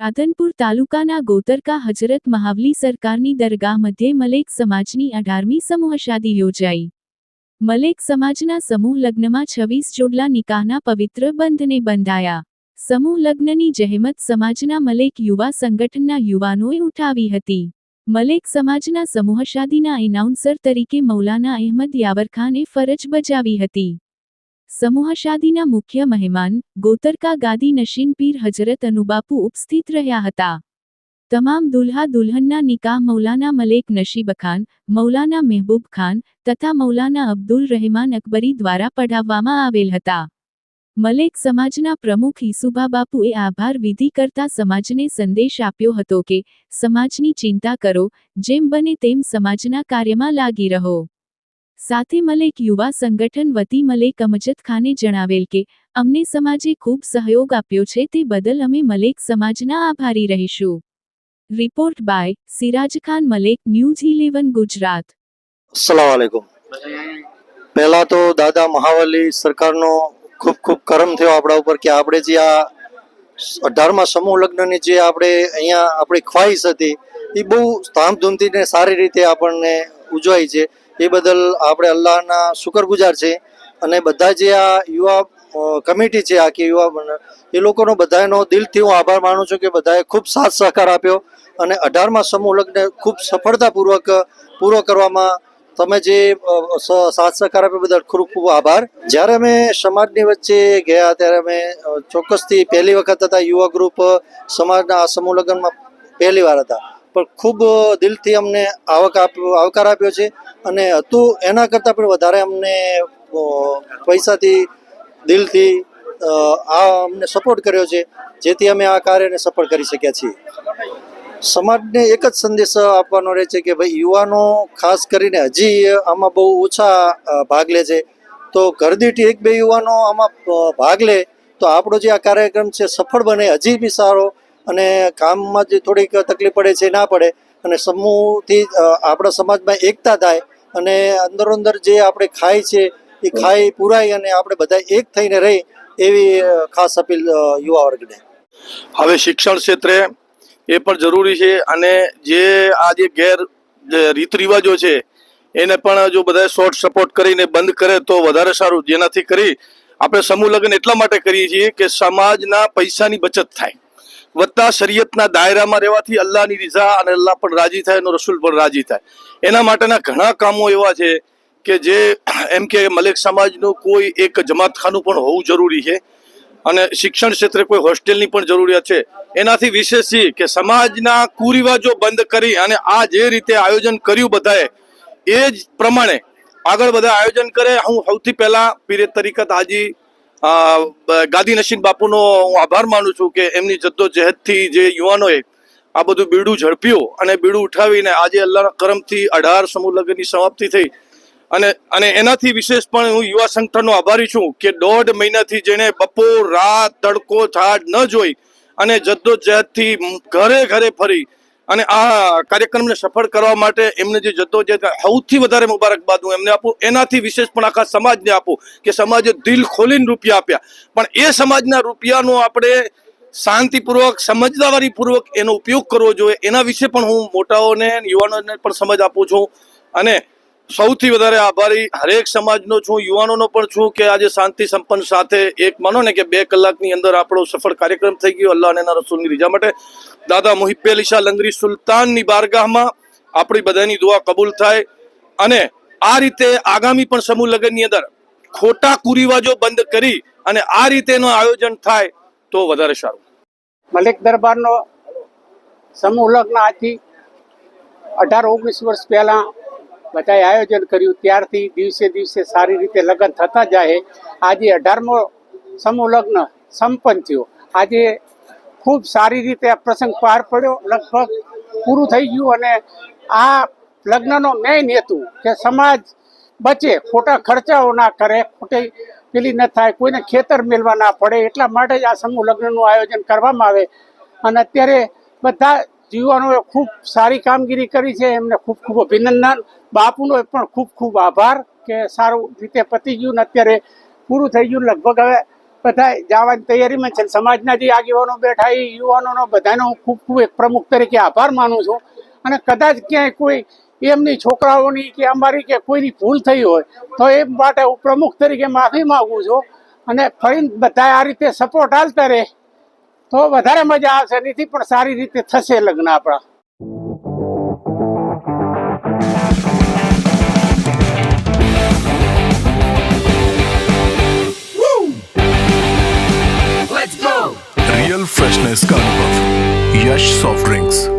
રાધનપુર તાલુકાના ગોતરકા હજરત મહાવલી સરકારની દરગાહ મધ્યે મલેક સમાજની અઢારમી સમૂહ શાદી યોજાઈ. મલેક સમાજના સમૂહ લગ્નમાં છવ્વીસ જોડલા નિકાહના પવિત્ર બંધને બંધાયા. સમૂહ લગ્નની જહેમત સમાજના મલેક યુવા સંગઠનના યુવાનોએ ઉઠાવી હતી. મલેક સમાજના સમૂહશાદીના એનાઉન્સર તરીકે મૌલાના અહેમદ યાવરખાને ફરજ બજાવી હતી. સમૂહશાદીના મુખ્ય મહેમાન, ગોતરકા ગાદી નશીન પીર હજરત અનુબાપુ ઉપસ્થિત રહ્યા હતા. તમામ દુલ્હા દુલ્હનના નિકાહ મૌલાના મલેક નશીબ ખાન, મૌલાના મહેબૂબ ખાન તથા મૌલાના અબ્દુલ રહેમાન અકબરી દ્વારા પઢાવવામાં આવેલ હતા. મલેક સમાજના પ્રમુખ ઈસુભા બાપુએ આભાર વિધિ કરતા સમાજને સંદેશ આપ્યો હતો કે, સમાજની ચિંતા કરો, જેમ બને તેમ સમાજના કાર્યમાં લાગી રહો. સાથે મલેક યુવા સંગઠન વતી મલેક અમજદ ખાને જણાવેલ કે, અમને સમાજે ખૂબ સહયોગ આપ્યો છે તે બદલ અમે મલેક સમાજના આભારી રહીશું. Report by, Siraj Khan Malek, news eleven, Gujarat. પહેલા તો દાદા મહાવલી સરકારનો ખૂબ ખૂબ કરમ થયો આપણા ઉપર કે આપણે જે આ અઢારમા સમૂહ લગ્નની જે આપણે અહીંયા આપણી ખ્વાહિશ હતી, એ બહુ ધામધૂમથી ને સારી રીતે આપણને ઉજવાય છે. એ બદલ આપણે અલ્લાહના શુકરગુજાર છે. અને બધા જે આ યુવા કમિટી છે, આખી યુવા એ લોકોનો બધાનો દિલથી હું આભાર માનું છું કે બધાએ ખૂબ સાથ સહકાર આપ્યો. અને અઢારમા સમૂહ લગ્ન ખૂબ સફળતાપૂર્વક, પૂરો કરવામાં તમે જે સાથ સહકાર આપ્યો બદલ ખૂબ ખૂબ આભાર. જ્યારે અમે સમાજની વચ્ચે ગયા ત્યારે અમે ચોક્કસથી પહેલી વખત હતા, યુવા ગ્રુપ સમાજના આ સમૂહ લગ્નમાં પહેલી વાર હતા. પણ ખૂબ દિલથી અમને આવક આપ્યો આવકાર આપ્યો છે અને હતું એના કરતાં પણ વધારે અમને પૈસાથી દિલથી આ અમને સપોર્ટ કર્યો છે, જેથી અમે આ કાર્યને સફળ કરી શક્યા છીએ. સમાજને એક જ સંદેશ આપવાનો રહે છે કે ભાઈ, યુવાનો ખાસ કરીને હજી આમાં બહુ ઓછા ભાગ લે છે. તો ઘરદીઠ એક બે યુવાનો આમાં ભાગ લે, તો આપણો જે આ કાર્યક્રમ છે સફળ બને, હજી બી સારો અને કામમાં જે થોડીક તકલીફ પડે છે ના પડે અને સમૂહથી આપણા સમાજમાં એકતા થાય અને અંદરો અંદર જે આપણે ખાય છે એ ખાઈ પૂરાય અને આપણે બધા એક થઈને રહી એવી ખાસ અપીલ યુવા વર્ગને. હવે શિક્ષણ ક્ષેત્રે એ પણ જરૂરી છે અને જે આ જે ગેર રીત રિવાજો છે, એને પણ જો બધા શોર્ટ સપોર્ટ કરીને બંધ કરે તો વધારે સારું. જેનાથી કરી આપણે સમૂહ લગ્ન એટલા માટે કરીએ છીએ કે સમાજના પૈસાની બચત થાય. વત્તા શરીયતના દાયરામાં રહેવાથી અલ્લાહની રીઝા અને અલ્લાહ પણ રાજી થાય અને રસૂલ પણ રાજી થાય. એના માટેના ઘણા કામો એવા છે કે જે એમ કે મલેક સમાજનું કોઈ એક જમાતખાનું પણ હોવું જરૂરી છે. અને શિક્ષણ ક્ષેત્રે કોઈ હોસ્ટેલની પણ જરૂરિયાત છે. એનાથી વિશેષ છે કે સમાજના કુરિવાજો બંધ કરી અને આ જે રીતે આયોજન કર્યું બધાએ, એ જ પ્રમાણે આગળ બધા આયોજન કરે. હું સૌથી પહેલા પીરે તરીકત હાજી ગાદીનશીન બાપુનો હું આભાર માનું છું કે એમની જદ્દોજહેદથી જે યુવાનોએ આ બધું બીડું ઝડપ્યું અને બીડું ઉઠાવીને આજે અલ્લાહના કરમથી અઢાર સમૂહ લગ્નની સમાપ્તિ થઈ. અને અને એનાથી વિશેષ પણ હું યુવા સંગઠનનો આભારી છું કે દોઢ મહિનાથી જેણે બપોર, રાત તડકો, ઝાડ ન જોઈ અને જદ્દોજહેદથી ઘરે ઘરે ફરી અને આ કાર્યક્રમને સફળ કરવા માટે એમને જે જદ્દોજહેદ, સૌથી વધારે મુબારકબાદ હું એમને આપું. એનાથી વિશેષ પણ આખા સમાજને આપું કે સમાજે દિલ ખોલીને રૂપિયા આપ્યા. પણ એ સમાજના રૂપિયાનો આપણે શાંતિપૂર્વક, સમજદારીપૂર્વક એનો ઉપયોગ કરવો જોઈએ. એના વિશે પણ હું મોટાઓને, યુવાનોને પણ સમજ આપું છું. અને સૌથી વધારે આભારી હરેક સમાજનો છું, યુવાનોનો પણ છું કે આજે શાંતિ સંપન્ન સાથે એક માનો ને કે બે કલાકની અંદર આપણો સફળ કાર્યક્રમ થઈ ગયો અલ્લાહ અને રસૂલની રીજા માટે. દાદા મુહિબ્બે અલીશા લંગરી સુલતાનની બારગાહમાં આપણી બધાની દુઆ કબૂલ થાય અને આ રીતે આગામી પણ સમૂહ લગ્નની અંદર ખોટા કુરિવાજો બંધ કરી અને આ રીતેનું આયોજન થાય તો વધારે સારું. મલિક દરબારનો સમૂહ લગ્ન આજથી અઢાર ઓગણીસ વર્ષ પહેલાં બધાએ આયોજન કર્યું. ત્યારથી દિવસે દિવસે સારી રીતે લગ્ન થતા જાય. આજે અઢારમો સમૂહ લગ્ન સંપન્ન થયો. આજે ખૂબ સારી રીતે આ પ્રસંગ પાર પડ્યો. લગભગ પૂરું થઈ ગયું અને આ લગ્નનો મેઇન હેતુ કે સમાજ બચે, ખોટા ખર્ચાઓ ના કરે, ખોટી પેલી ન થાય, કોઈને ખેતર મેળવા ના પડે. એટલા માટે જ આ સમૂહ લગ્નનું આયોજન કરવામાં આવે. અને અત્યારે બધા યુવાનોએ ખૂબ સારી કામગીરી કરી છે. એમને ખૂબ ખૂબ અભિનંદન. બાપુનો પણ ખૂબ ખૂબ આભાર કે સારું રીતે પતી ગયું ને અત્યારે પૂરું થઈ ગયું. લગભગ હવે બધા જવાની તૈયારીમાં છે સમાજના જે આગેવાનો બેઠા એ યુવાનોનો બધાનો હું ખૂબ ખૂબ એક પ્રમુખ તરીકે આભાર માનું છું. અને કદાચ ક્યાંય કોઈ એમની છોકરાઓની કે અમારી કે કોઈની ભૂલ થઈ હોય તો એ માટે હું પ્રમુખ તરીકે માફી માગું છું. અને ફરી બધા આ રીતે સપોર્ટ હાલતા રહે. તો વધારે મજા આવશે નીથી પણ સારી રીતે થશે લગ્ન આપણા रियल फ्रेशनेस का अनुभव यश सॉफ्ट ड्रिंक्स